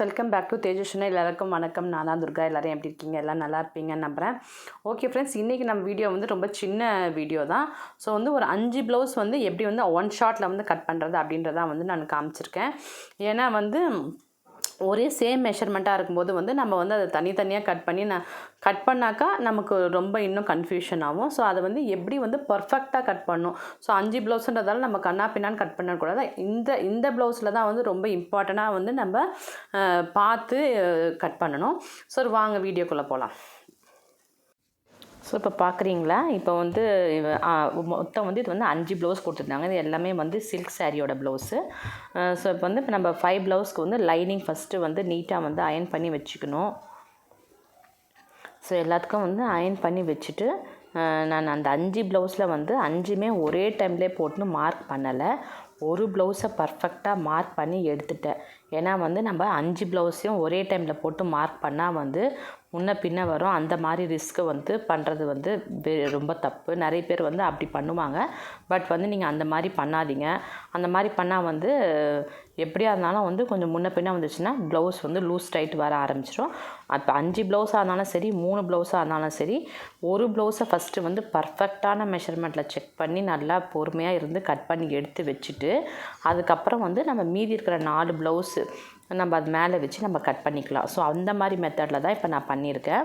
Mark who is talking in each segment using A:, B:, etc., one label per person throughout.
A: Welcome back to தேஜஸ்வினா எல்லாருக்கும் வணக்கம். நான் தான் துர்கா. எல்லாரும் எப்படி இருக்கீங்க? எல்லாம் நல்லா இருப்பீங்கன்னு நம்புகிறேன் ஓகே ஃப்ரெண்ட்ஸ் இன்றைக்கி நம்ம வீடியோ வந்து ரொம்ப சின்ன வீடியோ தான். ஸோ வந்து ஒரு அஞ்சு ப்ளவுஸ் வந்து எப்படி வந்து ஒன் ஷாட்டில் வந்து கட் பண்ணுறது அப்படின்றதான் வந்து நான் காமிச்சிருக்கேன். ஏன்னா வந்து ஒரே சேம் மெஷர்மெண்ட்டாக இருக்கும்போது வந்து நம்ம வந்து அதை தனித்தனியாக கட் பண்ணி நான் கட் பண்ணாக்கா நமக்கு ரொம்ப இன்னும் கன்ஃபியூஷன் ஆகும். ஸோ அதை வந்து எப்படி வந்து பர்ஃபெக்டாக கட் பண்ணும் ஸோ அஞ்சு ப்ளவுஸுன்றதால நம்ம கண்ணா பின்னான்னு கட் பண்ணக்கூடாது. இந்த இந்த ப்ளவுஸில் தான் வந்து ரொம்ப இம்பார்ட்டண்ட்டாக வந்து நம்ம பார்த்து கட் பண்ணணும். ஸோ வாங்க வீடியோக்குள்ளே போகலாம் ஸோ இப்போ பார்க்குறீங்களா இப்போ வந்து மொத்தம் வந்து இது வந்து அஞ்சு ப்ளவுஸ் கொடுத்துருந்தாங்க. இது எல்லாமே வந்து சில்க் சாரியோட ப்ளவுஸு ஸோ இப்போ வந்து இப்போ நம்ம ஃபைவ் ப்ளவுஸ்க்கு வந்து லைனிங் ஃபஸ்ட்டு வந்து நீட்டாக வந்து அயன் பண்ணி வச்சுக்கணும். ஸோ எல்லாத்துக்கும் வந்து அயன் பண்ணி வச்சுட்டு நான் அந்த அஞ்சு ப்ளவுஸில் வந்து அஞ்சுமே ஒரே டைம்லேயே போட்டுன்னு மார்க் பண்ணலை. ஒரு ப்ளவுஸை பர்ஃபெக்டாக மார்க் பண்ணி எடுத்துட்டேன். ஏன்னா வந்து நம்ம அஞ்சு ப்ளவுஸையும் ஒரே டைமில் போட்டு மார்க் பண்ணால் வந்து முன்ன பின்ன வரும். அந்த மாதிரி ரிஸ்க்கு வந்து பண்ணுறது வந்து ரொம்ப தப்பு. நிறைய பேர் வந்து அப்படி பண்ணுவாங்க. பட் வந்து நீங்கள் அந்த மாதிரி பண்ணாதீங்க. அந்த மாதிரி பண்ணால் வந்து எப்படியா இருந்தாலும் வந்து கொஞ்சம் முன்ன பின்ன வந்துச்சுன்னா ப்ளவுஸ் வந்து லூஸ் டைட் வர ஆரம்பிச்சிடும் அப்போ அஞ்சு ப்ளவுஸாக இருந்தாலும் சரி மூணு ப்ளவுஸாக இருந்தாலும் சரி ஒரு ப்ளவுஸை ஃபஸ்ட்டு வந்து பர்ஃபெக்டான மெஷர்மெண்ட்டில் செக் பண்ணி நல்லா பொறுமையாக இருந்து கட் பண்ணி எடுத்து வச்சுட்டு அதுக்கப்புறம் வந்து நம்ம மீதி இருக்கிற நாலு ப்ளவுஸு நம்ம அது மேலே வச்சு நம்ம கட் பண்ணிக்கலாம். ஸோ அந்த மாதிரி மெத்தடில் தான் இப்போ நான் பண்ணியிருக்கேன்.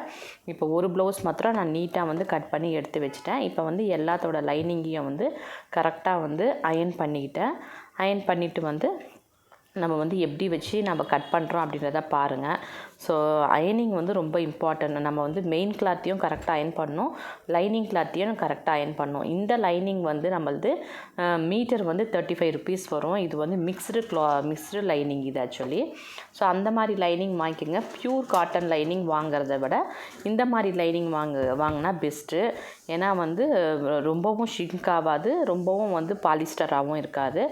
A: இப்போ ஒரு ப்ளவுஸ் மாத்திரம் நான் நீட்டாக வந்து கட் பண்ணி எடுத்து வச்சுட்டேன். இப்போ வந்து எல்லாத்தோட லைனிங்கையும் வந்து கரெக்டாக வந்து அயன் பண்ணிக்கிட்டேன். அயன் பண்ணிவிட்டு வந்து நம்ம வந்து எப்படி வச்சு நம்ம கட் பண்ணுறோம் அப்படின்றத பாருங்கள் ஸோ அயனிங் வந்து ரொம்ப இம்பார்ட்டன்ட் நம்ம வந்து மெயின் கிளாத்தையும் கரெக்டாக அயன் பண்ணணும். லைனிங் கிளாத்தையும் கரெக்டாக அயன் பண்ணணும். இந்த லைனிங் வந்து நம்மளது மீட்டர் வந்து தேர்ட்டி ஃபைவ் ருபீஸ் வரும். இது வந்து மிக்ஸ்டு க்ளா மிக்ஸ்டு லைனிங் இது ஆக்சுவலி ஸோ அந்த மாதிரி லைனிங் வாங்கிக்கோங்க. ப்யூர் காட்டன் லைனிங் வாங்குறத விட இந்த மாதிரி லைனிங் வாங்க வாங்கினா பெஸ்ட்டு ஏன்னா வந்து ரொம்பவும் ஷிங்க் ஆகாது. ரொம்பவும் வந்து பாலிஸ்டராகவும் இருக்காது.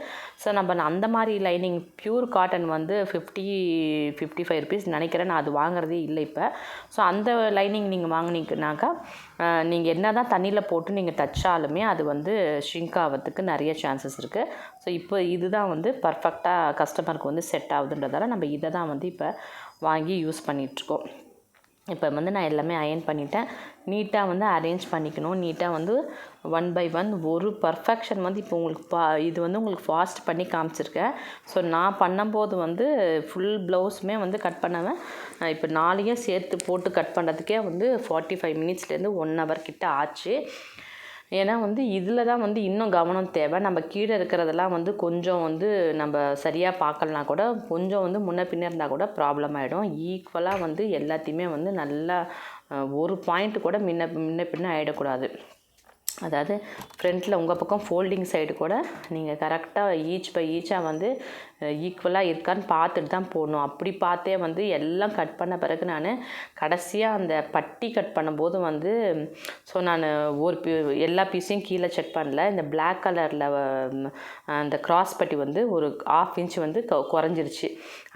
A: ஸோ நம்ம அந்த மாதிரி லைனிங் ப்யூர் காட்டன் வந்து ஃபிஃப்டி ஃபிஃப்டி ஃபைவ் ருபீஸ் நினைக்கிறேன். நான் அது வாங்குறதே இல்லை இப்போ. ஸோ அந்த லைனிங் நீங்கள் வாங்கினீங்கனாக்கா நீங்கள் என்ன தான் தண்ணியில் போட்டு நீங்கள் தச்சாலுமே அது வந்து ஷிங்க் ஆகிறதுக்கு நிறைய சான்சஸ் இருக்குது ஸோ இப்போ இதுதான் வந்து பர்ஃபெக்டாக கஸ்டமருக்கு வந்து செட் ஆகுதுன்றதால நம்ம இதை தான் வந்து இப்போ வாங்கி யூஸ் பண்ணிகிட்ருக்கோம் இப்போ வந்து நான் எல்லாமே அயன் பண்ணிட்டேன். நீட்டாக வந்து அரேஞ்ச் பண்ணிக்கணும். நீட்டாக வந்து ஒன் பை ஒன் ஒரு பர்ஃபெக்ஷன் வந்து இப்போ உங்களுக்கு பா இது வந்து உங்களுக்கு ஃபாஸ்ட் பண்ணி காமிச்சிருக்கேன். ஸோ நான் பண்ணும்போது வந்து ஃபுல் ப்ளவுஸுமே வந்து கட் பண்ணுவேன். இப்போ நாளையும் சேர்த்து போட்டு கட் பண்ணுறதுக்கே வந்து ஃபார்ட்டி ஃபைவ் மினிட்ஸ்லேருந்து ஒன் ஹவர் கிட்ட ஆச்சு. ஏன்னா வந்து இதில் தான் வந்து இன்னும் கவனம் தேவை. நம்ம கீழே இருக்கிறதெல்லாம் வந்து கொஞ்சம் வந்து நம்ம சரியாக பார்க்கலனா கூட கொஞ்சம் வந்து முன்ன பின்ன இருந்தால் கூட ப்ராப்ளம் ஆகிடும் ஈக்குவலாக வந்து எல்லாத்தையுமே வந்து நல்லா ஒரு பாயிண்ட் கூட முன்ன முன்ன பின்ன ஆகிடக்கூடாது அதாவது ஃப்ரண்ட்டில் உங்கள் பக்கம் ஃபோல்டிங் சைடு கூட நீங்கள் கரெக்டாக ஈச் பை ஈச்சாக வந்து ஈக்குவலாக இருக்கான்னு பார்த்துட்டு தான் போடணும். அப்படி பார்த்தே வந்து எல்லாம் கட் பண்ண பிறகு நான் கடைசியாக அந்த பட்டி கட் பண்ணும்போது வந்து ஸோ நான் ஒரு பீ எல்லா பீஸையும் கீழே செக் பண்ணல. இந்த பிளாக் கலரில் அந்த கிராஸ் பட்டி வந்து ஒரு ஆஃப் இன்ச் வந்து குறைஞ்சிருச்சு.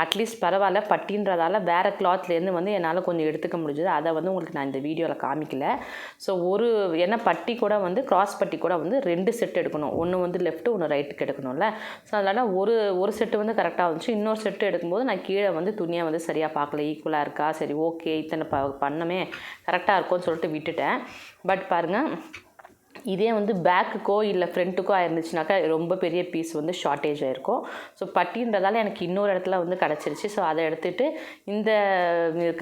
A: அட்லீஸ்ட் பரவாயில்ல பட்டின்றதால வேறு கிளாத்லேருந்து வந்து என்னால் கொஞ்சம் எடுத்துக்க முடிஞ்சது. அதை வந்து உங்களுக்கு நான் இந்த வீடியோவில் காமிக்கல. ஸோ ஒரு ஏன்னா பட்டி கூட வந்து கிராஸ் பட்டி கூட வந்து ரெண்டு செட் எடுக்கணும். ஒன்று வந்து லெஃப்ட்டு ஒன்று ரைட்டுக்கு எடுக்கணும்ல. ஸோ அதனால் ஒரு ஒரு செட்டு வந்து கரெக்டாக வந்துச்சு. இன்னொரு செட்டு எடுக்கும்போது நான் கீழே வந்து துணியை வந்து சரியாக பார்க்கல. ஈக்குவலாக இருக்கா? சரி ஓகே இத்தனை ப பண்ணமே. கரெக்டாக இருக்கும்னு சொல்லிட்டு விட்டுட்டேன். பட் பாருங்கள் இதே வந்து பேக்குக்கோ இல்லை ஃப்ரண்ட்டுக்கோ ஆயிருந்துச்சுனாக்கா ரொம்ப பெரிய பீஸ் வந்து ஷார்ட்டேஜ் ஆயிருக்கும். ஸோ பட்டின்றதால எனக்கு இன்னொரு இடத்துல வந்து கிடச்சிருச்சு. ஸோ அதை எடுத்துகிட்டு இந்த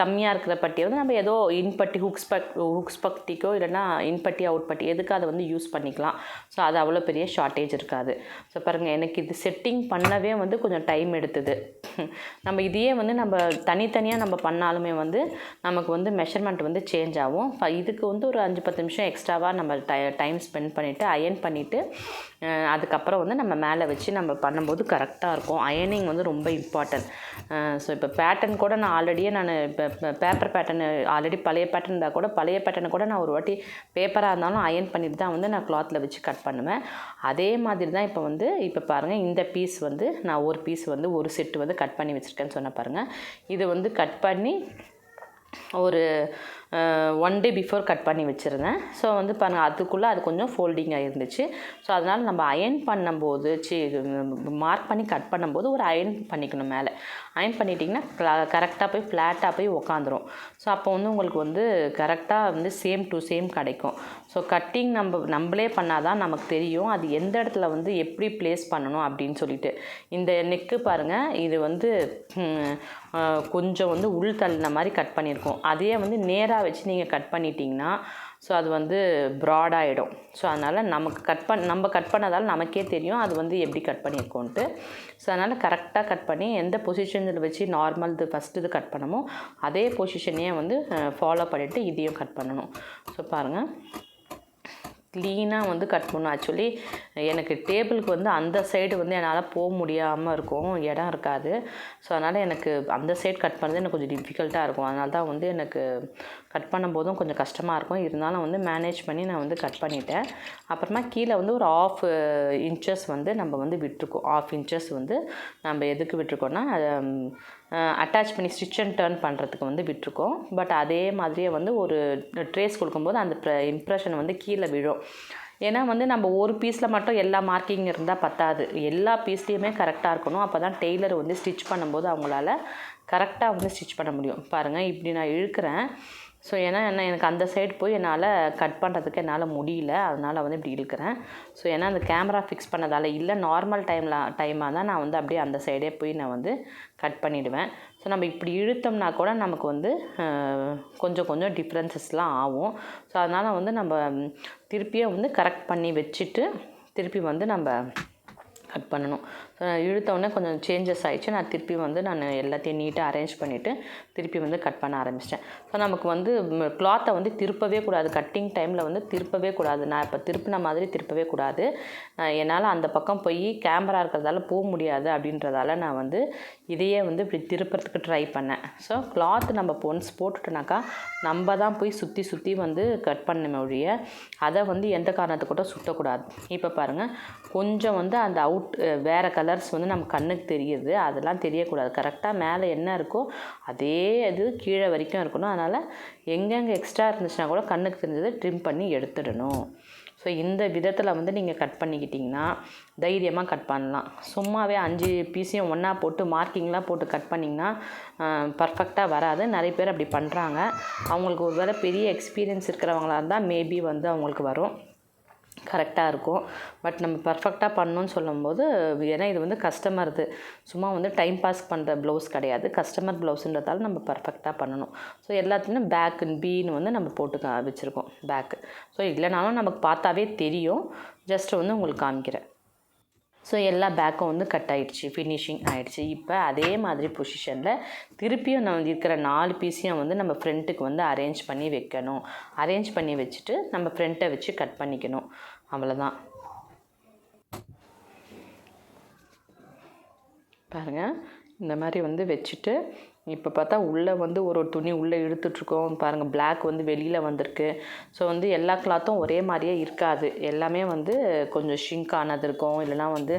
A: கம்மியாக இருக்கிற பட்டியை வந்து நம்ம ஏதோ இன்பட்டி ஹுக்ஸ் பட் ஹுக்ஸ் பட்டிக்கோ இல்லைன்னா இன்பட்டி அவுட் பட்டி எதுக்கு அதை வந்து யூஸ் பண்ணிக்கலாம். ஸோ அது அவ்வளோ பெரிய ஷார்ட்டேஜ் இருக்காது. ஸோ பாருங்கள் எனக்கு இது செட்டிங் பண்ணவே வந்து கொஞ்சம் டைம் எடுத்தது. நம்ம இதையே வந்து நம்ம தனித்தனியாக நம்ம பண்ணாலுமே வந்து நமக்கு வந்து மெஷர்மெண்ட் வந்து சேஞ்ச் ஆகும். இதுக்கு வந்து ஒரு அஞ்சு பத்து நிமிஷம் எக்ஸ்ட்ராவாக நம்ம டை டைம் ஸ்பெண்ட் பண்ணிவிட்டு அயன் பண்ணிவிட்டு அதுக்கப்புறம் வந்து நம்ம மேலே வச்சு நம்ம பண்ணும்போது கரெக்டாக இருக்கும். அயனிங் வந்து ரொம்ப இம்பார்ட்டன்ட் ஸோ இப்போ பேட்டர்ன் கூட நான் ஆல்ரெடியே நான் இப்போ பேப்பர் பேட்டர்ன் ஆல்ரெடி பழைய பேட்டர்ன் இருந்தால் கூட பழைய பேட்டர்னை கூட நான் ஒரு வாட்டி பேப்பராக இருந்தாலும் அயன் பண்ணிட்டு தான் வந்து நான் கிளாத்தில் வச்சு கட் பண்ணுவேன். அதே மாதிரி தான் இப்போ வந்து இப்போ பாருங்கள் இந்த பீஸ் வந்து நான் ஒரு பீஸ் வந்து ஒரு செட்டு வந்து கட் பண்ணி வச்சுருக்கேன்னு சொன்ன பாருங்கள் இது வந்து கட் பண்ணி ஒரு ஒன் டே பிஃபோர் கட் பண்ணி வச்சுருந்தேன். ஸோ வந்து பாருங்கள் அதுக்குள்ளே அது கொஞ்சம் ஃபோல்டிங்காக இருந்துச்சு. ஸோ அதனால் நம்ம அயன் பண்ணும்போது சி மார்க் பண்ணி கட் பண்ணும்போது ஒரு அயன் பண்ணிக்கணும் மேலே. அயன் பண்ணிட்டீங்கன்னா கரெக்டாக போய் ஃப்ளாட்டாக போய் உக்காந்துரும். ஸோ அப்போ வந்து உங்களுக்கு வந்து கரெக்டாக வந்து சேம் டு சேம் கிடைக்கும். ஸோ கட்டிங் நம்ம நம்மளே பண்ணால் தான் நமக்கு தெரியும். அது எந்த இடத்துல வந்து எப்படி ப்ளேஸ் பண்ணணும் அப்படின்னு சொல்லிட்டு. இந்த நெக்கு பாருங்கள் இது வந்து கொஞ்சம் வந்து உள் தள்ளின மாதிரி கட் பண்ணியிருக்கோம். அதையே வந்து நேராக வச்சு நீங்கள் கட் பண்ணிட்டீங்கன்னா ஸோ அது வந்து ப்ராடாகிடும் ஸோ அதனால் நமக்கு கட் பண் நம்ம கட் பண்ணதால் நமக்கே தெரியும் அது வந்து எப்படி கட் பண்ணியிருக்கோன்ட்டு. ஸோ அதனால் கரெக்டாக கட் பண்ணி எந்த பொசிஷனில் வச்சு நார்மல் இது ஃபஸ்ட்டு இது கட் பண்ணமோ அதே பொசிஷனையே வந்து ஃபாலோ பண்ணிவிட்டு இதையும் கட் பண்ணணும். ஸோ பாருங்கள் க்ளீனாக வந்து கட் பண்ணணும் ஆக்சுவலி எனக்கு டேபிளுக்கு வந்து அந்த சைடு வந்து என்னால் போக முடியாமல் இருக்கும். இடம் இருக்காது. ஸோ அதனால் எனக்கு அந்த சைடு கட் பண்ணுறது எனக்கு கொஞ்சம் டிஃபிகல்ட்டாக இருக்கும். அதனால தான் வந்து எனக்கு கட் பண்ணும்போதும் கொஞ்சம் கஷ்டமாக இருக்கும். இருந்தாலும் வந்து மேனேஜ் பண்ணி நான் வந்து கட் பண்ணிட்டேன். அப்புறமா கீழே வந்து ஒரு ஆஃப் இன்ச்சஸ் வந்து நம்ம வந்து விட்டுருக்கோம். ஆஃப் இன்ச்சஸ் வந்து நம்ம எதுக்கு விட்டுருக்கோம்னா அட்டாச் பண்ணி ஸ்டிச் அண்ட் டர்ன் பண்ணுறதுக்கு வந்து விட்டுருக்கோம். பட் அதே மாதிரியே வந்து ஒரு ட்ரேஸ் கொடுக்கும்போது அந்த இம்ப்ரெஷன் வந்து கீழே விழும். ஏன்னா வந்து நம்ம ஒரு பீஸில் மட்டும் எல்லா மார்க்கிங் இருந்தால் பத்தாது. எல்லா பீஸ்லேயுமே கரெக்டாக இருக்கணும். அப்போ தான் டெய்லர் வந்து ஸ்டிச் பண்ணும்போது அவங்களால கரெக்டாக வந்து ஸ்டிச் பண்ண முடியும். பாருங்கள் இப்படி நான் இழுக்கிறேன். ஸோ ஏன்னா என்ன எனக்கு அந்த சைடு போய் என்னால் கட் பண்ணுறதுக்கு என்னால் முடியல. அதனால் வந்து இப்படி இழுக்கிறேன். ஸோ ஏன்னா அந்த கேமரா ஃபிக்ஸ் பண்ணதால் இல்லை நார்மல் டைமில் டைமாக தான் நான் வந்து அப்படியே அந்த சைடே போய் நான் வந்து கட் பண்ணிவிடுவேன் ஸோ நம்ம இப்படி இழுத்தோம்னா கூட நமக்கு வந்து கொஞ்சம் கொஞ்சம் டிஃப்ரென்சஸ்லாம் ஆகும். ஸோ அதனால் வந்து நம்ம திருப்பியே திருப்பியும் வந்து கரெக்ட் பண்ணி வச்சுட்டு திருப்பி வந்து நம்ம கட் பண்ணணும். ஸோ நான் கொஞ்சம் சேஞ்சஸ் ஆகிடுச்சு நான் திருப்பி வந்து நான் எல்லாத்தையும் நீட்டாக அரேஞ்ச் பண்ணிவிட்டு திருப்பி வந்து கட் பண்ண ஆரம்பிச்சிட்டேன். ஸோ நமக்கு வந்து கிளாத்தை வந்து திருப்பவே கூடாது. கட்டிங் டைமில் வந்து திருப்பவே கூடாது. நான் இப்போ திருப்பின மாதிரி திருப்பவே கூடாது. என்னால் அந்த பக்கம் போய் கேமரா இருக்கிறதால போக முடியாது அப்படின்றதால நான் வந்து இதையே வந்து இப்படி திருப்புறதுக்கு ட்ரை பண்ணேன். ஸோ கிளாத் நம்ம ஒன்ஸ் போட்டுட்டோனாக்கா நம்ம தான் போய் சுற்றி சுற்றி வந்து கட் பண்ண ஒழிய அதை வந்து எந்த காரணத்துக்கு கூட சுற்றக்கூடாது இப்போ பாருங்கள் கொஞ்சம் வந்து அந்த அவுட் வேறு கலர்ஸ் வந்து நம்ம கண்ணுக்கு தெரியுது. அதெல்லாம் தெரியக்கூடாது. கரெக்டாக மேலே என்ன இருக்கோ அதே இது கீழே வரைக்கும் இருக்கணும். அதனால் எங்கெங்கே எக்ஸ்ட்ரா இருந்துச்சுன்னா கூட கண்ணுக்கு தெரிஞ்சதை ட்ரிம் பண்ணி எடுத்துடணும். ஸோ இந்த விதத்தில் வந்து நீங்கள் கட் பண்ணிக்கிட்டிங்கன்னா தைரியமாக கட் பண்ணலாம். சும்மாவே அஞ்சு பீஸையும் ஒன்றா போட்டு மார்க்கிங்லாம் போட்டு கட் பண்ணிங்கன்னா பர்ஃபெக்டாக வராது. நிறைய பேர் அப்படி பண்ணுறாங்க அவங்களுக்கு ஒரு வேளை பெரிய எக்ஸ்பீரியன்ஸ் இருக்கிறவங்களா இருந்தால் மேபி வந்து அவங்களுக்கு வரும். கரெக்டாக இருக்கும். பட் நம்ம பர்ஃபெக்டாக பண்ணணும்னு சொல்லும்போது ஏன்னா இது வந்து கஸ்டமர்து சும்மா வந்து டைம் பாஸ் பண்ணுற ப்ளவுஸ் கிடையாது. கஸ்டமர் ப்ளவுஸுன்றதால நம்ம பர்ஃபெக்டாக பண்ணணும். ஸோ எல்லாத்துலேயும் பேக் பீன்னு வந்து நம்ம போட்டு வச்சுருக்கோம் பேக்கு ஸோ இல்லைனாலும் நமக்கு பார்த்தாவே தெரியும். ஜஸ்ட் வந்து உங்களுக்கு காமிக்கிறேன். ஸோ எல்லா பேக்கும் வந்து கட் ஆயிடுச்சு ஃபினிஷிங் ஆகிடுச்சி இப்போ அதே மாதிரி பொசிஷனில் திருப்பியும் நம்ம இருக்கிற நாலு பீஸையும் வந்து நம்ம ஃப்ரண்ட்டுக்கு வந்து அரேஞ்ச் பண்ணி வைக்கணும். அரேஞ்ச் பண்ணி வச்சுட்டு நம்ம ஃப்ரண்ட்டை வச்சு கட் பண்ணிக்கணும். அவ்வளோதான் பாருங்கள் இந்த மாதிரி வந்து வச்சுட்டு இப்போ பார்த்தா உள்ளே வந்து ஒரு ஒரு துணி உள்ளே இழுத்துட்ருக்கோம். பாருங்கள் பிளாக் வந்து வெளியில் வந்திருக்கு. ஸோ வந்து எல்லா கிளாத்தும் ஒரே மாதிரியே இருக்காது. எல்லாமே வந்து கொஞ்சம் ஷிங்க் ஆனது இருக்கும். இல்லைனா வந்து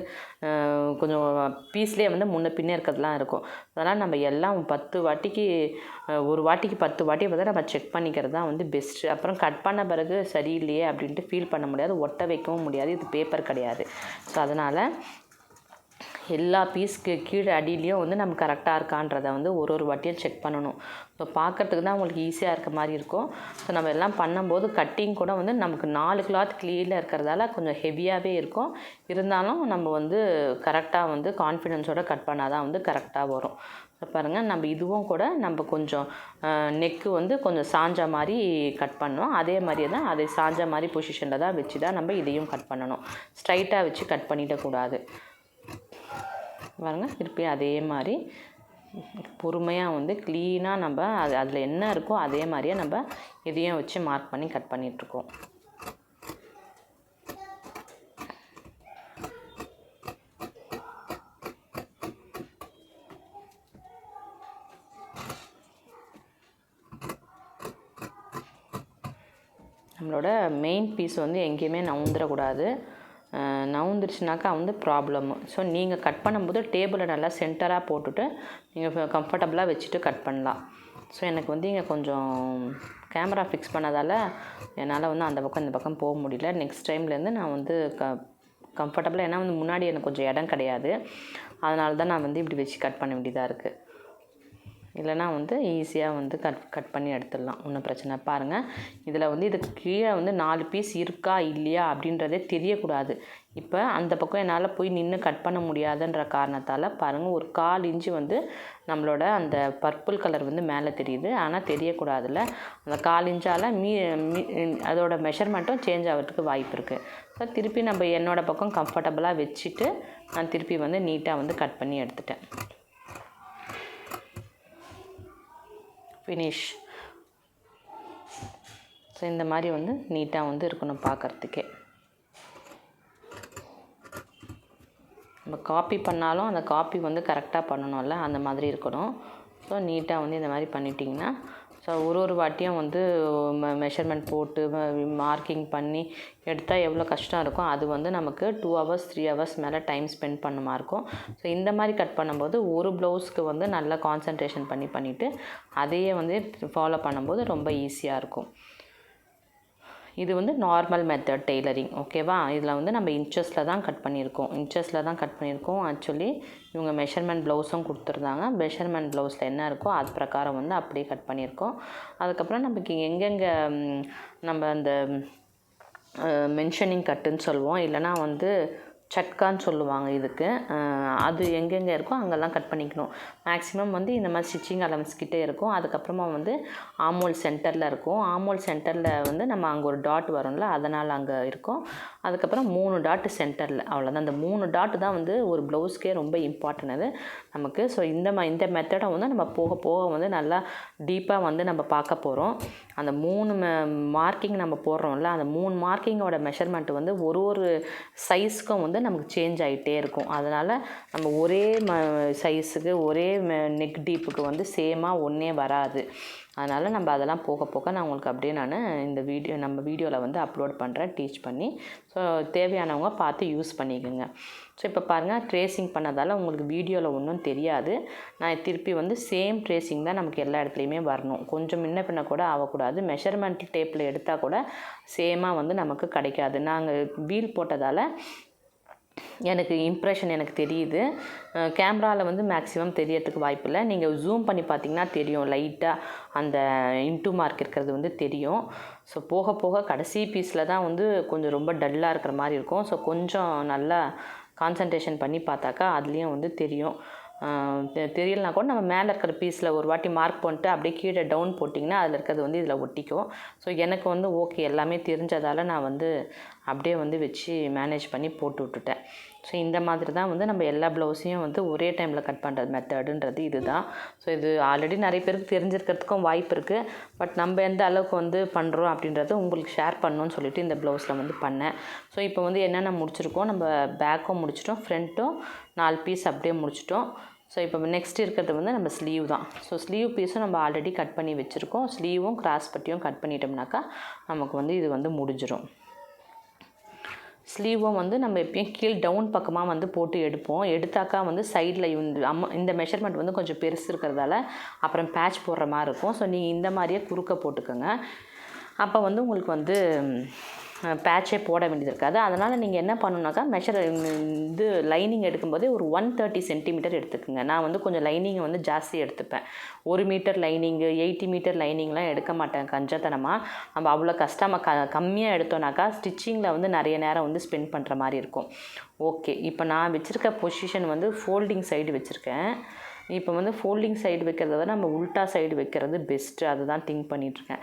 A: கொஞ்சம் பீஸ்லேயே வந்து முன்ன பின்னே இருக்கிறதுலாம் இருக்கும். அதனால் நம்ம எல்லாம் பத்து வாட்டிக்கு ஒரு வாட்டிக்கு பத்து வாட்டி வந்து நம்ம செக் பண்ணிக்கிறது தான் வந்து பெஸ்ட்டு அப்புறம் கட் பண்ண பிறகு சரியில்லையே அப்படின்ட்டு ஃபீல் பண்ண முடியாது. ஒட்ட வைக்கவும் முடியாது. இது பேப்பர் கிடையாது. ஸோ அதனால் எல்லா பீஸ்க்கு கீழே அடியிலையும் வந்து நம்ம கரெக்டாக இருக்கான்றதை வந்து ஒரு ஒரு வாட்டியும் செக் பண்ணணும். ஸோ பார்க்கறதுக்கு தான் உங்களுக்கு ஈஸியாக இருக்க மாதிரி இருக்கும். ஸோ நம்ம எல்லாம் பண்ணும்போது கட்டிங் கூட வந்து நமக்கு நாலு கிளாத் க்ளீனில் இருக்கிறதால கொஞ்சம் ஹெவியாகவே இருக்கும். இருந்தாலும் நம்ம வந்து கரெக்டாக வந்து கான்ஃபிடென்ஸோட கட் பண்ணால் தான் வந்து கரெக்டாக வரும். ஸோ பாருங்கள் நம்ம இதுவும் கூட நம்ம கொஞ்சம் நெக்கு வந்து கொஞ்சம் சாஞ்ச மாதிரி கட் பண்ணோம் அதே மாதிரியே தான் அதை சாஞ்ச மாதிரி பொசிஷனில் தான் வச்சு தான் நம்ம இதையும் கட் பண்ணணும். ஸ்ட்ரைட்டாக வச்சு கட் பண்ணிடக்கூடாது. பாருங்கள் திருப்பி அதே மாதிரி பொறுமையாக வந்து க்ளீனாக நம்ம அது அதில் என்ன இருக்கோ அதே மாதிரியே நம்ம இதையும் வச்சு மார்க் பண்ணி கட் பண்ணிகிட்ருக்கோம் நம்மளோட மெயின் பீஸ் வந்து எங்கேயுமே நவுந்துடக்கூடாது நவுந்துருச்சுனாக்கா வந்து ப்ராப்ளம் ஸோ நீங்கள் கட் பண்ணும்போது டேபிளை நல்லா சென்டராக போட்டுட்டு நீங்கள் கம்ஃபர்டபுளாக வச்சுட்டு கட் பண்ணலாம். ஸோ எனக்கு வந்து இங்கே கொஞ்சம் கேமரா ஃபிக்ஸ் பண்ணதால் என்னால் வந்து அந்த பக்கம் இந்த பக்கம் போக முடியல. நெக்ஸ்ட் டைம்லேருந்து நான் வந்து க கம்ஃபர்டபுளாக ஏன்னா வந்து முன்னாடி எனக்கு கொஞ்சம் இடம் கிடையாது. அதனால தான் நான் வந்து இப்படி வச்சு கட் பண்ண வேண்டியதாக இருக்குது இல்லைனா வந்து ஈஸியாக வந்து கட் கட் பண்ணி எடுத்துடலாம். ஒன்றும் பிரச்சனை பாருங்கள் இதில் வந்து இதுக்கு கீழே வந்து நாலு பீஸ் இருக்கா இல்லையா அப்படின்றதே தெரியக்கூடாது. இப்போ அந்த பக்கம் என்னால் போய் நின்று கட் பண்ண முடியாதுன்ற காரணத்தால் பாருங்கள் ஒரு கால் இன்ச்சு வந்து நம்மளோட அந்த பர்பிள் கலர் வந்து மேலே தெரியுது. ஆனால் தெரியக்கூடாதுல்ல. அந்த கால் இன்ச்சால் மீ மீ அதோட மெஷர்மெண்ட்டும் சேஞ்ச் ஆகிறதுக்கு வாய்ப்பு இருக்குது ஸோ திருப்பி நம்ம என்னோடய பக்கம் கம்ஃபர்டபுளாக வச்சுட்டு நான் திருப்பி வந்து நீட்டாக வந்து கட் பண்ணி எடுத்துட்டேன். ஃபினிஷ் ஸோ இந்த மாதிரி வந்து நீட்டாக வந்து இருக்கணும் பார்க்குறதுக்கே. நம்ம காப்பி பண்ணாலும் அந்த காப்பி வந்து கரெக்டாக பண்ணணும்ல அந்த மாதிரி இருக்கணும். ஸோ நீட்டாக வந்து இந்த மாதிரி பண்ணிட்டிங்கன்னா ஸோ ஒரு ஒரு வாட்டியும் வந்து மெ மெஷர்மெண்ட் போட்டு மார்க்கிங் பண்ணி எடுத்தால் எவ்வளோ கஷ்டம் இருக்கும் அது வந்து நமக்கு டூ ஹவர்ஸ் த்ரீ ஹவர்ஸ் மேலே டைம் ஸ்பெண்ட் பண்ணுமா இருக்கும். ஸோ இந்த மாதிரி கட் பண்ணும்போது ஒரு ப்ளவுஸ்க்கு வந்து நல்லா கான்சன்ட்ரேஷன் பண்ணி பண்ணிவிட்டு அதையே வந்து ஃபாலோ பண்ணும்போது ரொம்ப ஈஸியாக இருக்கும். இது வந்து நார்மல் மெத்தட் டெய்லரிங் ஓகேவா இதில் வந்து நம்ம இன்ச்சஸில் தான் கட் பண்ணியிருக்கோம். இன்ச்சஸில் தான் கட் பண்ணியிருக்கோம். ஆக்சுவலி இவங்க மெஷர்மெண்ட் ப்ளவுஸும் கொடுத்துருந்தாங்க. மெஷர்மெண்ட் ப்ளவுஸில் என்ன இருக்கோ அது பிரகாரம் வந்து அப்படியே கட் பண்ணியிருக்கோம். அதுக்கப்புறம் நமக்கு எங்கெங்கே நம்ம அந்த மென்ஷனிங் கட்டுன்னு சொல்லுவோம். இல்லைனா வந்து சட்கான்னு சொல்லுவாங்க இதுக்கு. அது எங்கெங்கே இருக்கோ அங்கெல்லாம் கட் பண்ணிக்கணும். மேக்ஸிமம் வந்து இந்த மாதிரி ஸ்டிச்சிங் அலவன்ஸ் கிட்டே இருக்கும். அதுக்கப்புறமா வந்து ஆமோல் சென்டரில் இருக்கும். ஆமோல் சென்டரில் வந்து நம்ம அங்கே ஒரு டாட் வரும்ல அதனால் அங்கே இருக்கும். அதுக்கப்புறம் மூணு டாட்டு சென்டரில் அவ்வளோதான் அந்த மூணு டாட்டு தான் வந்து ஒரு ப்ளவுஸ்க்கே ரொம்ப இம்பார்ட்டன் அது நமக்கு. ஸோ இந்த மா இந்த மெத்தடை வந்து நம்ம போக போக வந்து நல்லா டீப்பாக வந்து நம்ம பார்க்க போகிறோம் அந்த மூணு மார்க்கிங் நம்ம போடுறோம்ல அந்த மூணு மார்க்கிங்கோட மெஷர்மெண்ட் வந்து ஒரு ஒரு சைஸ்க்கும் வந்து நமக்கு சேஞ்ச் ஆகிட்டே இருக்கும். அதனால் நம்ம ஒரே ம சைஸுக்கு ஒரே நெக் டீப்புக்கு வந்து சேமாக ஒன்றே வராது. அதனால் நம்ம அதெல்லாம் போக போக நான் உங்களுக்கு அப்படியே நான் இந்த வீடியோ நம்ம வீடியோவில் வந்து அப்லோட் பண்ணுறேன் டீச் பண்ணி. ஸோ தேவையானவங்க பார்த்து யூஸ் பண்ணிக்கோங்க. ஸோ இப்போ பாருங்கள் ட்ரேசிங் பண்ணதால் உங்களுக்கு வீடியோவில் ஒன்றும் தெரியாது. நான் திருப்பி வந்து சேம் ட்ரேசிங் தான் நமக்கு எல்லா இடத்துலையுமே வரணும். கொஞ்சம் முன்ன பின்ன கூட ஆகக்கூடாது. மெஷர்மெண்ட் டேப்பில் எடுத்தால் கூட சேமாக வந்து நமக்கு கிடைக்காது. நாங்கள் வீல் போட்டதால் எனக்கு இம்ப்ரெஷன் எனக்கு தெரியுது. கேமராவில் வந்து மேக்ஸிமம் தெரியறதுக்கு வாய்ப்பில்லை. நீங்கள் ஜூம் பண்ணி பார்த்தீங்கன்னா தெரியும். லைட்டாக அந்த இன்டூ மார்க் இருக்கிறது வந்து தெரியும். ஸோ போக போக கடைசி பீஸில் தான் வந்து கொஞ்சம் ரொம்ப டல்லாக இருக்கிற மாதிரி இருக்கும். ஸோ கொஞ்சம் நல்லா கான்சன்ட்ரேஷன் பண்ணி பார்த்தாக்கா அதுலேயும் வந்து தெரியும். தெரியலனா கூட நம்ம மேலே இருக்கிற பீஸில் ஒரு வாட்டி மார்க் பண்ணிட்டு அப்படியே கீழே டவுன் போட்டிங்கன்னா அதில் இருக்கிறது வந்து இதில் ஒட்டிக்கும். ஸோ எனக்கு வந்து ஓகே எல்லாமே தெரிஞ்சதால் நான் வந்து அப்படியே வந்து வச்சு மேனேஜ் பண்ணி போட்டு விட்டுட்டேன். ஸோ இந்த மாதிரி தான் வந்து நம்ம எல்லா ப்ளவுஸையும் வந்து ஒரே டைமில் கட் பண்ணுறது மெத்தடுன்றது இது தான் ஸோ இது ஆல்ரெடி நிறைய பேருக்கு தெரிஞ்சிருக்கிறதுக்கும் வாய்ப்பு இருக்குது பட் நம்ம எந்த அளவுக்கு வந்து பண்ணுறோம் அப்படின்றத உங்களுக்கு ஷேர் பண்ணணும்னு சொல்லிட்டு இந்த ப்ளவுஸில் வந்து பண்ணேன். ஸோ இப்போ வந்து என்னென்ன முடிச்சிருக்கோம்? நம்ம பேக்கும் முடிச்சிட்டோம் ஃப்ரண்ட்டும் நாலு பீஸ் அப்படியே முடிச்சிட்டோம். ஸோ இப்போ நெக்ஸ்ட் இருக்கிறது வந்து நம்ம ஸ்லீவ் தான். ஸோ ஸ்லீவ் பீஸும் நம்ம ஆல்ரெடி கட் பண்ணி வச்சுருக்கோம். ஸ்லீவும் கிராஸ் பட்டியும் கட் பண்ணிட்டோம்னாக்கா நமக்கு வந்து இது வந்து முடிஞ்சிடும் ஸ்லீவும் வந்து நம்ம எப்பயும் கீழ் டவுன் பக்கமாக வந்து போட்டு எடுப்போம். எடுத்தாக்கா வந்து சைடில் அம்மா இந்த மெஷர்மெண்ட் வந்து கொஞ்சம் பெருசு இருக்கிறதால அப்புறம் பேட்ச் போடுற மாதிரி இருக்கும். ஸோ நீங்கள் இந்த மாதிரியே குறுக்க போட்டுக்கோங்க. அப்போ வந்து உங்களுக்கு வந்து பேட்சே போட வேண்டியது இருக்காது அதனால் நீங்கள் என்ன பண்ணணுனாக்கா மெஷர் இது லைனிங் எடுக்கும்போதே ஒரு ஒன் தேர்ட்டி சென்டிமீட்டர் எடுத்துக்கோங்க. நான் வந்து கொஞ்சம் லைனிங்கை வந்து ஜாஸ்தி எடுத்துப்பேன். ஒரு மீட்டர் லைனிங்கு எயிட்டி மீட்டர் லைனிங்லாம் எடுக்க மாட்டேன் கஞ்சத்தனமாக நம்ம அவ்வளோ கஷ்டமாக க கம்மியாக எடுத்தோன்னாக்கா ஸ்டிச்சிங்கில் வந்து நிறைய நேரம் வந்து ஸ்பெண்ட் பண்ணுற மாதிரி இருக்கும். ஓகே இப்போ நான் வச்சுருக்க பொசிஷன் வந்து ஃபோல்டிங் சைடு வச்சுருக்கேன். இப்போ வந்து ஃபோல்டிங் சைடு வைக்கிறத விட நம்ம உல்ட்டா சைடு வைக்கிறது பெஸ்ட்டு அதுதான் திங்க் பண்ணிகிட்ருக்கேன்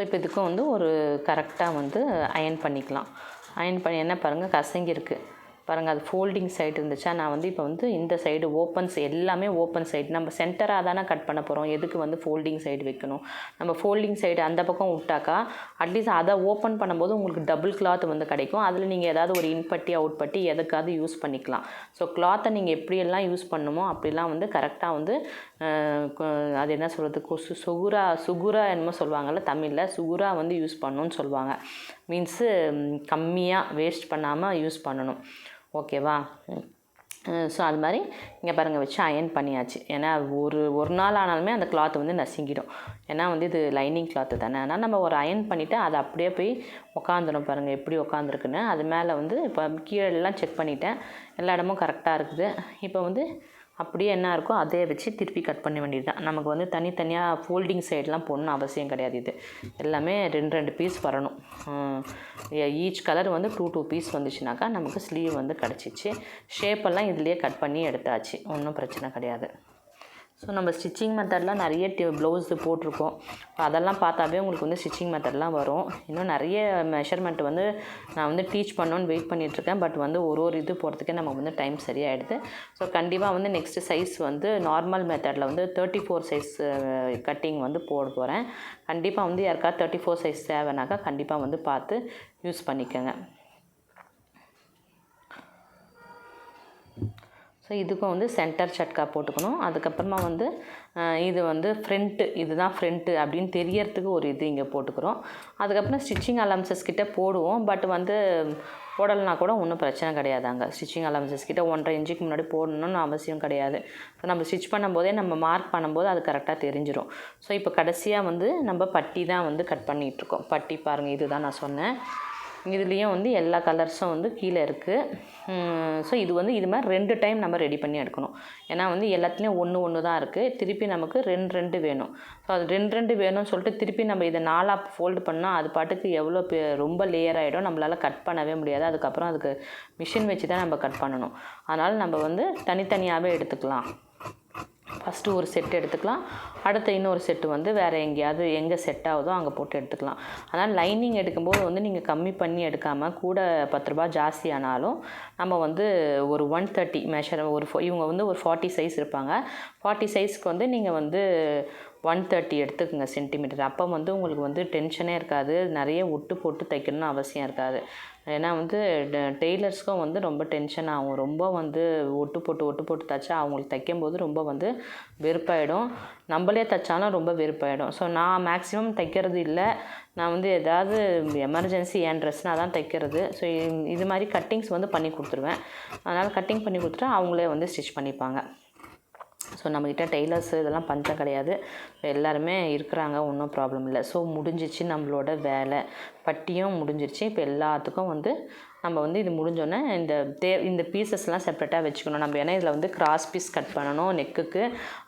A: ஸோ இப்போ இதுக்கும் வந்து ஒரு கரெக்டாக வந்து அயன் பண்ணிக்கலாம். அயன் பண்ணி என்ன பாருங்கள் கசங்கி இருக்குது பாருங்கள் அது ஃபோல்டிங் சைடு இருந்துச்சா? நான் வந்து இப்போ வந்து இந்த சைடு ஓப்பன்ஸ் எல்லாமே ஓப்பன் சைடு நம்ம சென்டராக தானே கட் பண்ண போகிறோம் எதுக்கு வந்து ஃபோல்டிங் சைடு வைக்கணும்? நம்ம ஃபோல்டிங் சைடு அந்த பக்கம் விட்டாக்கா அட்லீஸ்ட் அதை ஓப்பன் பண்ணும்போது உங்களுக்கு டபுள் கிளாத் வந்து கிடைக்கும். அதில் நீங்கள் ஏதாவது ஒரு இன்பட்டி அவுட் பட்டி எதுக்காவது யூஸ் பண்ணிக்கலாம். ஸோ கிளாத்தை நீங்கள் எப்படியெல்லாம் யூஸ் பண்ணுமோ அப்படிலாம் வந்து கரெக்டாக வந்து அது என்ன சொல்கிறது கொசு சுகுரா சுகுரா என்னமோ சொல்லுவாங்கள்ல தமிழில் சுகுரா வந்து யூஸ் பண்ணணும்னு சொல்லுவாங்க. மீன்ஸு கம்மியாக வேஸ்ட் பண்ணாமல் யூஸ் பண்ணணும். ஓகேவா? ஸோ அது மாதிரி இங்கே பாருங்கள் வச்சு அயன் பண்ணியாச்சு. ஏன்னா ஒரு ஒரு நாள் ஆனாலுமே அந்த கிளாத் வந்து நசுங்கிடும். ஏன்னா வந்து இது லைனிங் கிளாத்து தானே. ஆனால் நம்ம ஒரு அயன் பண்ணிவிட்டு அதை அப்படியே போய் உட்காந்துடும் பாருங்கள் எப்படி உட்காந்துருக்குன்னு அது மேலே வந்து இப்போ கீழெல்லாம் செக் பண்ணிட்டேன். எல்லா இடமும் கரெக்டாக இருக்குது. இப்போ வந்து அப்படியே என்ன இருக்கோ அதே வச்சு திருப்பி கட் பண்ண வேண்டியது தான் நமக்கு வந்து தனித்தனியாக ஃபோல்டிங் சைடெலாம் போடணும்னு அவசியம் கிடையாது இது. எல்லாமே ரெண்டு ரெண்டு பீஸ் வரணும். ஈச் கலர் வந்து டூ டூ பீஸ் வந்துச்சுனாக்கா நமக்கு ஸ்லீவ் வந்து கிடச்சிச்சு. ஷேப்பெல்லாம் இதுலேயே கட் பண்ணி எடுத்தாச்சு. ஒன்றும் பிரச்சனை கிடையாது. ஸோ நம்ம ஸ்டிச்சிங் மெத்தட்லாம் நிறைய ப்ளவுஸு போட்டிருக்கோம். அதெல்லாம் பார்த்தாவே உங்களுக்கு வந்து ஸ்டிச்சிங் மெத்தட்லாம் வரும். இன்னும் நிறைய மெஷர்மெண்ட் வந்து நான் வந்து டீச் பண்ணணுன்னு வெயிட் பண்ணிகிட்ருக்கேன் பட் வந்து ஒரு ஒரு இது போகிறதுக்கே நமக்கு வந்து டைம் சரியாயிடுது. ஸோ கண்டிப்பாக வந்து நெக்ஸ்ட்டு சைஸ் வந்து நார்மல் மெத்தடில் வந்து தேர்ட்டி ஃபோர் சைஸ் கட்டிங் வந்து போட போகிறேன் கண்டிப்பாக வந்து யாருக்காவது தேர்ட்டி ஃபோர் சைஸ் தேவைனாக்கா கண்டிப்பாக வந்து பார்த்து யூஸ் பண்ணிக்கோங்க. ஸோ இதுக்கும் வந்து சென்டர் சட்கா போட்டுக்கணும். அதுக்கப்புறமா வந்து இது வந்து ஃப்ரண்ட்டு இதுதான் ஃப்ரண்ட்டு அப்படின்னு தெரியறதுக்கு ஒரு இது இங்கே போட்டுக்கிறோம். அதுக்கப்புறம் ஸ்டிச்சிங் அலம்சஸ் கிட்டே போடுவோம். பட் வந்து போடலைனா கூட ஒன்றும் பிரச்சனை கிடையாது அங்கே ஸ்டிச்சிங் அலம்சஸ் கிட்ட ஒன்றரை இன்ச்சுக்கு முன்னாடி போடணும்னு அவசியம் கிடையாது. ஸோ நம்ம ஸ்டிச் பண்ணும்போதே நம்ம மார்க் பண்ணும்போது அது கரெக்டாக தெரிஞ்சிடும் ஸோ இப்போ கடைசியாக வந்து நம்ம பட்டி தான் வந்து கட் பண்ணிகிட்ருக்கோம் பட்டி பாருங்கள் இதுதான் நான் சொன்னேன். இதுலேயும் வந்து எல்லா கலர்ஸும் வந்து கீழே இருக்குது ஸோ இது வந்து இது மாதிரி ரெண்டு டைம் நம்ம ரெடி பண்ணி எடுக்கணும். ஏன்னா வந்து எல்லாத்துலேயும் ஒன்று ஒன்று தான் இருக்குது திருப்பி நமக்கு ரெண்டு ரெண்டு வேணும். ஸோ அது ரெண்டு ரெண்டு வேணும்னு சொல்லிட்டு திருப்பி நம்ம இதை நாலாக ஃபோல்டு பண்ணால் அது பாட்டுக்கு எவ்வளோ ரொம்ப லேயர் ஆகிடும் நம்மளால் கட் பண்ணவே முடியாது. அதுக்கப்புறம் அதுக்கு மிஷின் வச்சு தான் நம்ம கட் பண்ணணும். அதனால் நம்ம வந்து தனித்தனியாகவே எடுத்துக்கலாம். ஃபஸ்ட்டு ஒரு செட் எடுத்துக்கலாம். அடுத்த இன்னொரு செட்டு வந்து வேறு எங்கேயாவது எங்கே செட் ஆகுதோ அங்கே போட்டு எடுத்துக்கலாம். ஆனால் லைனிங் எடுக்கும்போது வந்து நீங்கள் கம்மி பண்ணி எடுக்காமல் கூட பத்து ரூபா ஜாஸ்தியானாலும் நம்ம வந்து ஒரு ஒன் தேர்ட்டி மெஷர் ஒரு இவங்க வந்து ஒரு ஃபார்ட்டி சைஸ் இருப்பாங்க. ஃபார்ட்டி சைஸ்க்கு வந்து நீங்கள் வந்து ஒன் தேர்ட்டி எடுத்துக்கோங்க சென்டிமீட்டர் அப்போ வந்து உங்களுக்கு வந்து டென்ஷனே இருக்காது. நிறைய ஒட்டு போட்டு தைக்கணும்னு அவசியம் இருக்காது. ஏன்னா வந்து டெய்லர்ஸ்க்கும் வந்து ரொம்ப டென்ஷன் ஆகும். ரொம்ப வந்து ஒட்டு போட்டு ஒட்டு போட்டு தைச்சா அவங்களுக்கு தைக்கும்போது ரொம்ப வந்து வெறுப்பாயிடும். நம்மளே தைச்சாலும் ரொம்ப வெறுப்பாயிடும். ஸோ நான் மேக்ஸிமம் தைக்கிறது இல்லை. நான் வந்து ஏதாவது எமர்ஜென்சி என் ட்ரெஸ்னால் தான் தைக்கிறது. ஸோ இது மாதிரி கட்டிங்ஸ் வந்து பண்ணி கொடுத்துருவேன். அதனால் கட்டிங் பண்ணி கொடுத்துட்டா அவங்களே வந்து ஸ்டிச் பண்ணிப்பாங்க. ஸோ நம்மக்கிட்ட டெய்லர்ஸ் இதெல்லாம் பஞ்சம் கிடையாது. எல்லாருமே இருக்கிறாங்க ஒன்றும் ப்ராப்ளம் இல்லை. ஸோ முடிஞ்சிச்சு நம்மளோட வேலை. பட்டியும் முடிஞ்சிருச்சு. இப்போ எல்லாத்துக்கும் வந்து நம்ம வந்து இது முடிஞ்சோடனே இந்த தே இந்த பீசஸ்லாம் செப்பரேட்டாக வச்சுக்கணும். நம்ம ஏன்னா இதில் வந்து கிராஸ் பீஸ் கட் பண்ணணும் நெக்குக்கு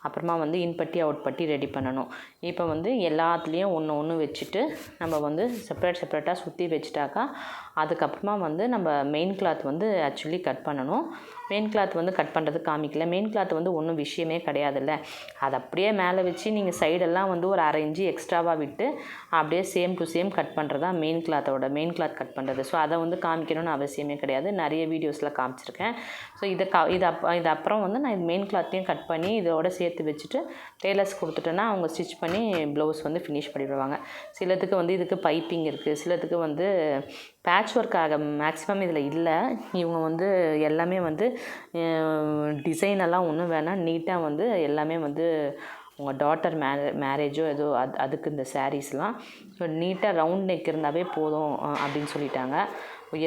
A: அப்புறமா வந்து இன்பட்டி அவுட் பட்டி ரெடி பண்ணணும். இப்போ வந்து எல்லாத்துலேயும் ஒன்று ஒன்று வச்சுட்டு நம்ம வந்து செப்பரேட் செப்பரேட்டாக சுற்றி வச்சுட்டாக்கா அதுக்கப்புறமா வந்து நம்ம மெயின் கிளாத் வந்து ஆக்சுவலி கட் பண்ணணும். மெயின் கிளாத் வந்து கட் பண்ணுறது காமிக்கல. மெயின் கிளாத் வந்து ஒன்றும் விஷயமே கிடையாதுல்ல. அதை அப்படியே மேலே வச்சு நீங்கள் சைடெல்லாம் வந்து ஒரு அரை இன்ச்சு எக்ஸ்ட்ராவாக விட்டு அப்படியே சேம் டு சேம் கட் பண்ணுறது தான் மெயின் கிளாத்தோட மெயின் கிளாத் கட் பண்ணுறது ஸோ அதை வந்து காமிக்கணும்னு அவசியமே கிடையாது. நிறைய வீடியோஸில் காமிச்சிருக்கேன். ஸோ இதை கா இது அப் இது அப்புறம் வந்து நான் இது மெயின் கிளாத்தையும் கட் பண்ணி இதோட சேர்த்து வச்சுட்டு டெய்லர்ஸ் கொடுத்துட்டேன்னா அவங்க ஸ்டிச் பண்ணி ப்ளவுஸ் வந்து ஃபினிஷ் பண்ணிவிடுவாங்க சிலதுக்கு வந்து இதுக்கு பைப்பிங் இருக்குது சிலதுக்கு வந்து பேட்ச் ஒர்க் ஆக மேக்ஸிமம் இதில் இல்லை. இவங்க வந்து எல்லாமே வந்து டிசைன் எல்லாம் ஒன்றும் வேணாம். நீட்டாக வந்து எல்லாமே வந்து உங்கள் டாட்டர் மேரே மேரேஜோ ஏதோ அது அதுக்கு இந்த சாரீஸ்லாம் ஸோ நீட்டாக ரவுண்ட் நெக் இருந்தாவே போதும் அப்படின்னு சொல்லிட்டாங்க.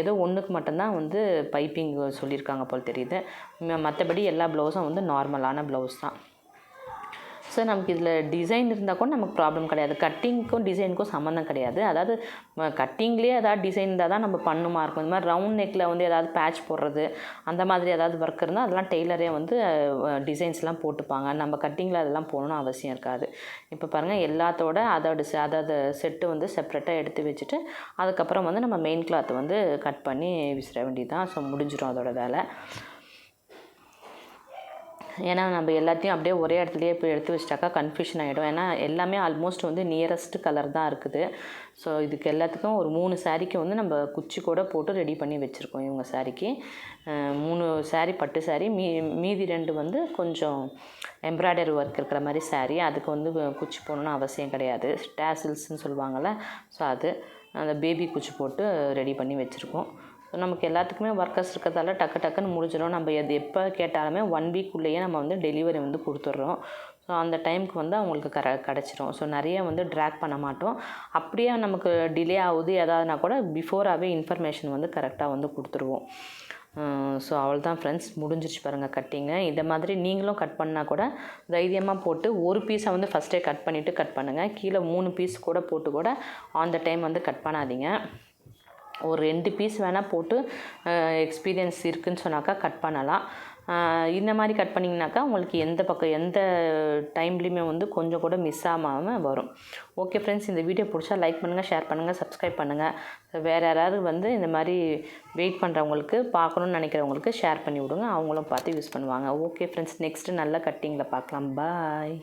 A: ஏதோ ஒன்றுக்கு மட்டும்தான் வந்து பைப்பிங் சொல்லியிருக்காங்க போல் தெரியுது. மற்றபடி எல்லா ப்ளவுஸும் வந்து நார்மலான ப்ளவுஸ் தான். ஸோ நமக்கு இதில் டிசைன் இருந்தால் கூட நமக்கு ப்ராப்ளம் கிடையாது. கட்டிங்க்கும் டிசைனுக்கும் சம்மந்தம் கிடையாது. அதாவது கட்டிங்லேயே ஏதாவது டிசைன் இருந்தால் தான் நம்ம பண்ணுமா இருக்கும் இந்த மாதிரி ரவுண்ட் நெக்கில் வந்து ஏதாவது பேட்ச் போடுறது அந்த மாதிரி ஏதாவது ஒர்க் இருந்தால் அதெல்லாம் டெய்லரே வந்து டிசைன்ஸ்லாம் போட்டுப்பாங்க. நம்ம கட்டிங்கில் அதெல்லாம் போகணும்னு அவசியம் இருக்காது. இப்போ பாருங்கள் எல்லாத்தோட அதோட அதாவது செட்டு வந்து செப்ரேட்டாக எடுத்து வச்சுட்டு அதுக்கப்புறம் வந்து நம்ம மெயின் கிளாத் வந்து கட் பண்ணி விசிற வேண்டியது தான் ஸோ முடிஞ்சிடும் அதோட வேலை. ஏன்னா நம்ம எல்லாத்தையும் அப்படியே ஒரே இடத்துலையே போய் எடுத்து வச்சிட்டாக்கா கன்ஃபியூஷன் ஆகிடும் ஏன்னா எல்லாமே ஆல்மோஸ்ட் வந்து நியரஸ்ட் கலர் தான் இருக்குது. ஸோ இதுக்கு எல்லாத்துக்கும் ஒரு மூணு சாரீக்கு வந்து நம்ம குச்சி கூட போட்டு ரெடி பண்ணி வச்சுருக்கோம் இவங்க சாரீக்கு மூணு சாரீ பட்டு சாரீ மீ மீதி ரெண்டு வந்து கொஞ்சம் எம்ப்ராய்டரி ஒர்க் இருக்கிற மாதிரி சாரீ அதுக்கு வந்து குச்சி போடணும்னு அவசியம் கிடையாது. டேசில்ஸ்னு சொல்லுவாங்கள்ல ஸோ அது அந்த பேபி குச்சி போட்டு ரெடி பண்ணி வச்சுருக்கோம். ஸோ நமக்கு எல்லாத்துக்குமே ஒர்க்கர்ஸ் இருக்கிறதால டக்கு டக்குன்னு முடிஞ்சிடும் நம்ம எது எப்போ கேட்டாலுமே ஒன் வீக்குள்ளேயே நம்ம வந்து டெலிவரி வந்து கொடுத்துட்றோம் ஸோ அந்த டைமுக்கு வந்து அவங்களுக்கு கர கிடச்சிரும். ஸோ நிறைய வந்து ட்ராக் பண்ண மாட்டோம். அப்படியே நமக்கு டிலே ஆகுது ஏதாவதுனா கூட பிஃபோராகவே இன்ஃபர்மேஷன் வந்து கரெக்டாக வந்து கொடுத்துருவோம். ஸோ அவள் தான் ஃப்ரெண்ட்ஸ் முடிஞ்சிருச்சு பாருங்கள் கட்டிங்க இந்த மாதிரி நீங்களும் கட் பண்ணால் கூட தைரியமாக போட்டு ஒரு பீஸை வந்து ஃபஸ்ட்டே கட் பண்ணிவிட்டு கட் பண்ணுங்கள் கீழே மூணு பீஸ் கூட போட்டு கூட ஆன் த டைம் வந்து கட் பண்ணாதீங்க. ஒரு ரெண்டு பீஸ் வேணால் போட்டு எக்ஸ்பீரியன்ஸ் இருக்குதுன்னு சொன்னாக்கா கட் பண்ணலாம். இந்த மாதிரி கட் பண்ணிங்கனாக்கா உங்களுக்கு எந்த பக்கம் எந்த டைம்லேயுமே வந்து கொஞ்சம் கூட மிஸ் ஆகாமல் வரும். ஓகே ஃப்ரெண்ட்ஸ் இந்த வீடியோ பிடிச்சா லைக் பண்ணுங்கள் ஷேர் பண்ணுங்கள் சப்ஸ்கிரைப் பண்ணுங்கள் வேறு யாராவது வந்து இந்த மாதிரி வெயிட் பண்ணுறவங்களுக்கு பார்க்கணுன்னு நினைக்கிறவங்களுக்கு ஷேர் பண்ணி விடுங்க அவங்களும் பார்த்து யூஸ் பண்ணுவாங்க. ஓகே ஃப்ரெண்ட்ஸ் நெக்ஸ்ட்டு நல்ல கட்டிங்கில் பார்க்கலாம். பாய்